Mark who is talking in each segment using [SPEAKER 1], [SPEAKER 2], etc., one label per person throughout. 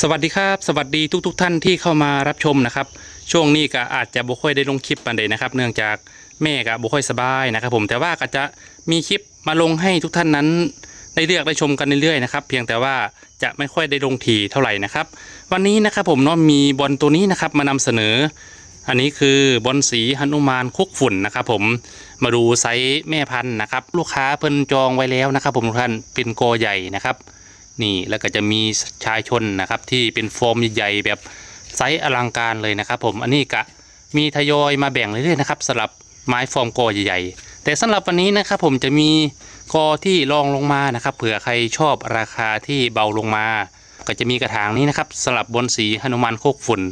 [SPEAKER 1] สวัสดีครับ สวัสดีทุกๆทท่านที่เข้ามารับชมนะครับ ช่วงนี้ก็อาจจะบ่ค่อยได้ลงคลิปปันใดนะครับ เนื่องจากแม่ก็บ่ค่อยสบายนะครับ ผมแต่ว่าก็จะมีคลิปมาลงให้ทุกท่านนั้นได้เลือกได้ชมกันเรื่อยๆนะครับเพียงแต่ว่าจะไม่ค่อยได้ลงทีเท่าไหร่นะครับ วันนี้นะครับผมเนาะมีบอลตัวนี้นะครับมานำเสนอ อันนี้คือบอลสีหนุมานคุกฝุ่นนะครับ ผมมาดูไซส์แม่พันธุ์นะครับ ลูกค้าเพิ่นจองไว้แล้วนะครับ ผมทุกท่านเป็นโกใหญ่นะครับ นี่แล้วก็จะมีชายชนนะครับที่เป็นโฟมใหญ่ๆแบบไซส์อลังการเลยนะครับ ผมอันนี้กะมีทยอยมาแบ่งเรื่อยๆนะครับสำหรับไม้โฟมโกใหญ่ๆ แต่สำหรับวันนี้นะครับผมจะมีกอที่รองลงมานะครับเผื่อใครชอบราคาที่เบาลงมา ก็จะมีกระถางนี้นะครับสลับบนสีหนุมานโคกฝุ่น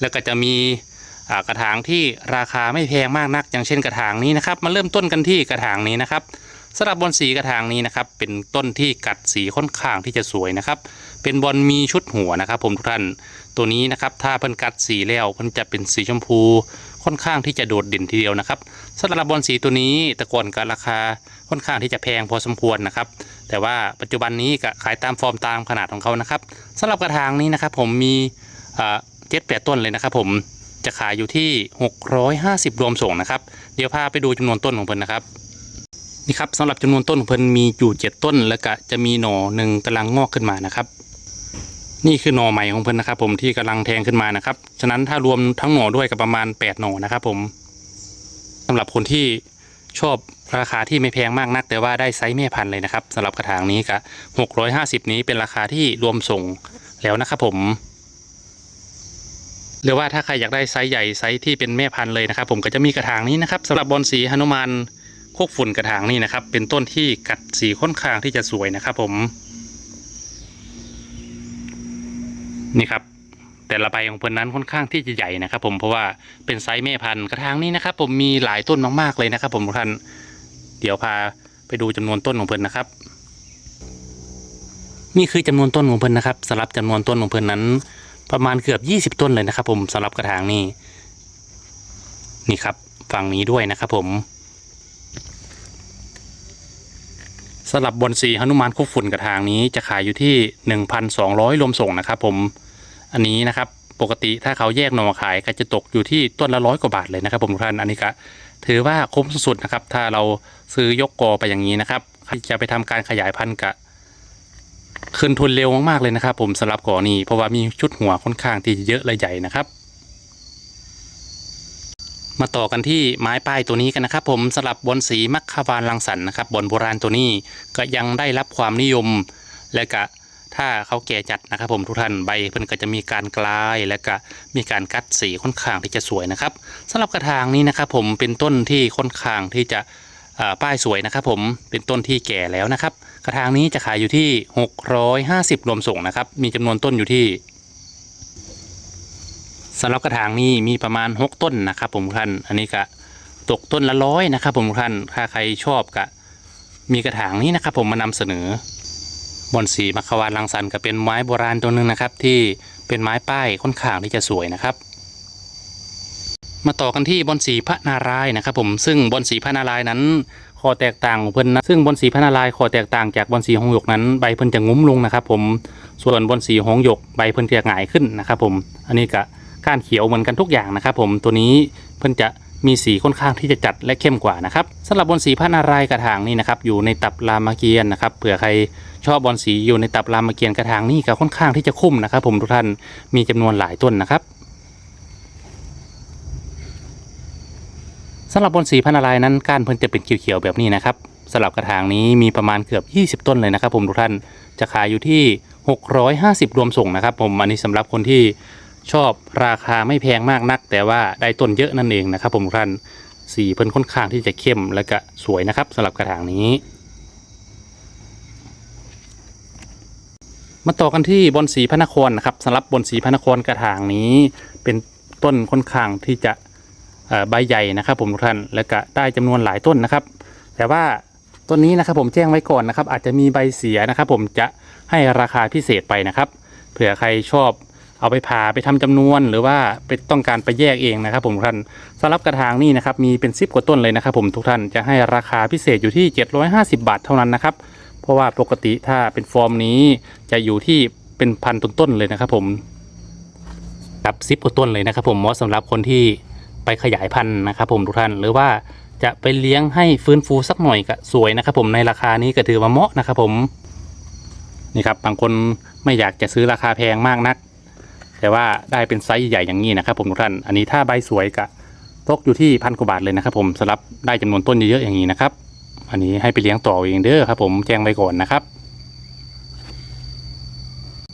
[SPEAKER 1] แล้วก็จะมีกระถางที่ราคาไม่แพงมากนัก อย่างเช่นกระถางนี้นะครับ มาเริ่มต้นกันที่กระถางนี้นะครับ สำหรับบอลสีกระถางนี้นะครับ เป็นต้นที่กัดสีค่อนข้างที่จะสวยนะครับ เป็นบอลมีชุดหัวนะครับ ผมทุกท่านตัวนี้นะครับ ถ้าเพิ่นกัดสีแล้วเพิ่นจะเป็นสีชมพูค่อนข้างที่จะโดดเด่นทีเดียวนะครับสำหรับบอลสีตัวนี้ต่ก่อนก็ราคาค่อนข้างที่จะแพงพอสมควรนะครับ แต่ว่าปัจจุบันนี้ก็ขายตามฟอร์มตามขนาดของเขานะครับสำหรับกระถางนี้นะครับ ผมมีเจ็ดแปดต้นเลยนะครับ ผมจะขายอยู่ที่ 650 รวมส่งนะครับ เดี๋ยวพาไปดูจำนวนต้นของเพิ่นนะครับ นี่ครับสำหรับจำนวนต้นของเพิ่นมีอยู่เจ็ดต้น แล้วก็จะมีหน่อหนึ่งกำลังงอกขึ้นมานะครับ นี่คือหน่อใหม่ของเพิ่นนะครับ ผมที่กำลังแทงขึ้นมานะครับ ฉะนั้นถ้ารวมทั้งหน่อด้วยก็ประมาณ 8 หน่อนะครับ ผมสำหรับคนที่ชอบราคาที่ไม่แพงมากนัก แต่ว่าได้ไซส์แม่พันธุ์เลยนะครับสำหรับกระถางนี้ก็650 นี้เป็นราคาที่รวมส่งแล้วนะครับผมหรือว่าถ้าใครอยากได้ไซส์ใหญ่ไซส์ที่เป็นแม่พันธุ์เลยนะครับ ผมก็จะมีกระถางนี้นะครับสำหรับบอลสีหนุมาน โคกฝุ่นกระถางนี่นะครับ เป็นต้นที่กัดสีค่อนข้างที่จะสวยนะครับผม นี่ครับ แต่ละใบของเพิ่นนั้นค่อนข้างที่จะใหญ่นะครับ ผมเพราะว่าเป็นไซส์แม่พันธุ์กระถางนี้นะครับ ผมมีหลายต้นมากๆเลยนะครับ ผมทุกท่านเดี๋ยวพาไปดูจำนวนต้นของเพิ่นนะครับ นี่คือจำนวนต้นของเพิ่นนะครับสำหรับจำนวนต้นของเพิ่นนั้น ประมาณเกือบ 20 ต้นเลยนะครับ ผมสำหรับกระถางนี้นี่ครับฝั่งนี้ด้วยนะครับผม สำหรับบอลสีหนุมานคุกฝุ่นกระถางนี้จะขายอยู่ที่ 1,200 รวมส่งนะครับผมอันนี้นะครับปกติถ้าเขาแยกหน่อขายก็จะตกอยู่ที่ต้นละร้อยกว่าบาทเลยนะครับผมทุกท่านอันนี้ก็ถือว่าคุ้มสุดๆนะครับ ถ้าเราซื้อยกกอไปอย่างนี้นะครับจะไปทำการขยายพันธุ์กะคืนทุนเร็วมากๆเลยนะครับ ผมสำหรับกอนี้เพราะว่ามีชุดหัวค่อนข้างที่เยอะและใหญ่นะครับ มาต่อกันที่ไม้ป้ายตัวนี้กันนะครับ ผมสลับบนสีมัคคาวานลังสรรค์นะครับบนโบราณตัวนี้ก็ยังได้รับความนิยม และก็ถ้าเขาแก่จัดนะครับ ผมทุกท่านใบเพิ่นก็จะมีการกลาย และก็มีการกัดสีค่อนข้างที่จะสวยนะครับสำหรับกระถางนี้นะครับ ผมเป็นต้นที่ค่อนข้างที่จะป้ายสวยนะครับ ผมเป็นต้นที่แก่แล้วนะครับ กระถางนี้จะขายอยู่ที่ 650 รวมส่งนะครับ มีจำนวนต้นอยู่ที่ สำหรับกระถางนี้มีประมาณ 6 ต้นนะครับผมท่านอันนี้ก็ตกต้นละร้อยนะครับผมท่านถ้าใครชอบก็มีกระถางนี้นะครับผมมานำเสนอบอนสีมัควานลังสันก็เป็นไม้โบราณตัวหนึ่งนะครับ ที่เป็นไม้ป้ายค่อนข้างที่จะสวยนะครับ มาต่อกันที่บอนสีพระนารายนะครับ ผมซึ่งบอนสีพระนารายนั้นคอแตกต่างของเพิ่นนะซึ่งบอนสีพระนารายณ์คอแตกต่างจากบอนสีหงหยกนั้นใบเพิ่นจะงุ้มลงนะครับ ผมส่วนบอนสีหงหยกใบเพิ่นจะหงายขึ้นนะครับ ผมอันนี้ก็ ก้านเขียวเหมือนกันทุกอย่างนะครับ ผมตัวนี้เพิ่นจะมีสีค่อนข้างที่จะจัดและเข้มกว่านะครับสำหรับบอลสีพระนารายณ์กระถางนี่นะครับอยู่ในตับรามเกียรติ์นะครับเผื่อใครชอบบอลสีอยู่ในตับรามเกียรติ์กระถางนี่ก็ค่อนข้างที่จะคุ้มนะครับ ผมทุกท่านมีจำนวนหลายต้นนะครับสำหรับบอลสีพระนารายนั้นก้านเพิ่นจะเป็นเขียวๆแบบนี้นะครับสำหรับกระถางนี้มีประมาณเกือบ 20 ต้นเลยนะครับ ผมทุกท่านจะขายอยู่ที่ 650 รวมส่งนะครับ ผมอันนี้สำหรับคนที่ ชอบราคาไม่แพงมากนัก แต่ว่าได้ต้นเยอะนั่นเองนะครับ ผมทุกท่านสีเพิ่นค่อนข้างที่จะเข้มและก็สวยนะครับสำหรับกระถางนี้ มาต่อกันที่บอนสีพระนครนะครับสำหรับบอนสีพระนครกระถางนี้ เป็นต้นค่อนข้างที่จะใบใหญ่นะครับ ผมทุกท่านและก็ได้จำนวนหลายต้นนะครับ แต่ว่าต้นนี้นะครับผมแจ้งไว้ก่อนนะครับ อาจจะมีใบเสียนะครับ ผมจะให้ราคาพิเศษไปนะครับ เผื่อใครชอบ เอาไปผ่าไปทำจำนวนหรือว่าไปต้องการไปแยกเองนะครับ ผมท่านสำหรับกระถางนี่นะครับมีเป็นซิบกว่าต้นเลยนะครับ ผมทุกท่านจะให้ราคาพิเศษอยู่ที่ 750 บาทเท่านั้นนะครับ เพราะว่าปกติถ้าเป็นฟอร์มนี้จะอยู่ที่เป็นพันต้นๆเลยนะครับผมกับซิปกว่าต้นเลยนะครับ ผมเหมาะสำหรับคนที่ไปขยายพันธุ์นะครับ ผมทุกท่านหรือว่าจะไปเลี้ยงให้ฟื้นฟูสักหน่อยก็สวยนะครับ ผมในราคานี้ก็ถือว่าเหมาะนะครับ ผมนี่ครับบางคนไม่อยากจะซื้อราคาแพงมากนัก แต่ว่าได้เป็นไซส์ใหญ่อย่างนี้นะครับผมทุกท่าน อันนี้ถ้าใบสวยกะตกอยู่ที่พันกว่าบาทเลยนะครับ ผมสำหรับได้จำนวนต้นเยอะๆอย่างนี้นะครับ อันนี้ให้ไปเลี้ยงต่อเองเด้อครับผมแจ้งไว้ก่อนนะครับ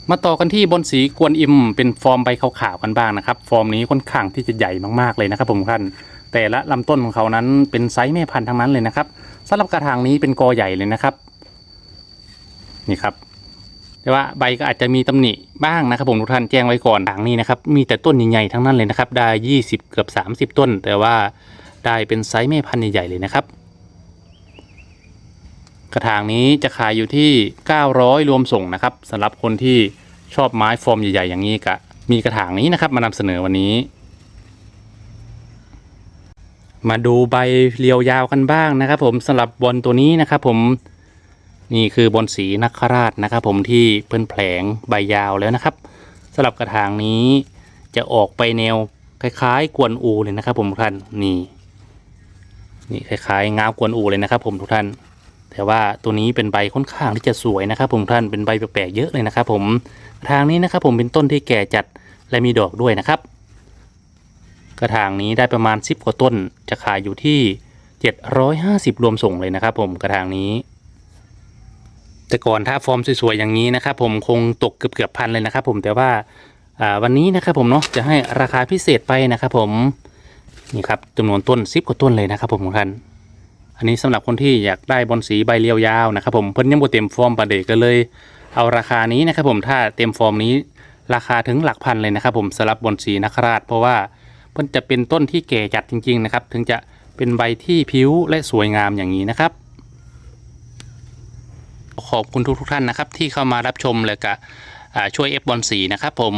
[SPEAKER 1] มาต่อกันที่บนสีกวนอิมเป็นฟอร์มใบขาวๆกันบ้างนะครับ ฟอร์มนี้ค่อนข้างที่จะใหญ่มากๆเลยนะครับ ผมท่านแต่ละลำต้นของเขานั้นเป็นไซส์แม่พันธุ์ทั้งนั้นเลยนะครับสำหรับกระถางนี้เป็นกอใหญ่เลยนะครับ นี่ครับ แต่ว่าใบก็อาจจะมีตำหนิบ้างนะครับผมทุกท่านแจ้งไว้ก่อนทางนี้นะครับมีแต่ต้นใหญ่ๆทั้งนั้นเลยนะครับได้ 20 เกือบ 30 ต้น แต่ว่าได้เป็นไซส์แม่พันธุ์ใหญ่ๆเลยนะครับ กระถางนี้จะขายอยู่ที่ 900 รวมส่งนะครับสำหรับคนที่ชอบไม้ฟอร์มใหญ่ๆอย่างนี้ก็มีกระถางนี้นะครับมานำเสนอวันนี้ มาดูใบเรียวยาวกันบ้างนะครับ ผมสำหรับบอลตัวนี้นะครับ ผม นี่คือบอลสีนักคราชนะครับ ผมที่เพิ่นแผลงใบยาวแล้วนะครับสำหรับกระถางนี้จะออกไปแนวคล้ายๆ กวนอูเลยนะครับ ผมทุกท่านนี่นี่คล้ายๆงาวกวนอูเลยนะครับ ผมทุกท่าน แต่ว่าตัวนี้เป็นใบค่อนข้างที่จะสวยนะครับ ผมท่านเป็นใบแปลกๆเยอะเลยนะครับ ผมกระถางนี้นะครับ ผมเป็นต้นที่แก่จัดและมีดอกด้วยนะครับ กระถางนี้ได้ประมาณ 10 กว่าต้น จะขายอยู่ที่ 750 รวมส่งเลยนะครับ ผมกระถางนี้ แต่ก่อนถ้าฟอร์มสวยๆอย่างนี้นะครับผมคงตกเกือบๆพันเลยนะครับผมแต่ว่าวันนี้นะครับผมเนาะจะให้ราคาพิเศษไปนะครับผมนี่ครับจำนวนต้น10กว่าต้นเลยนะครับผมทุกท่านอันนี้สำหรับคนที่อยากได้บอลสีใบเรียวยาวนะครับผมเพิ่นยังบ่เต็มฟอร์มประเดก็เลย เอาราคานี้นะครับผมถ้าเต็มฟอร์มนี้ราคาถึงหลักพันเลยนะครับผมสำหรับบอลสีนักราช เพราะว่าเพิ่นจะเป็นต้นที่แก่จัดจริงๆนะครับถึงจะเป็นใบที่ผิวและสวยงามอย่างนี้นะครับ ขอบคุณทุกทุกท่านนะครับที่เข้ามารับชมและก็ช่วยเอฟบอลสีนะครับผม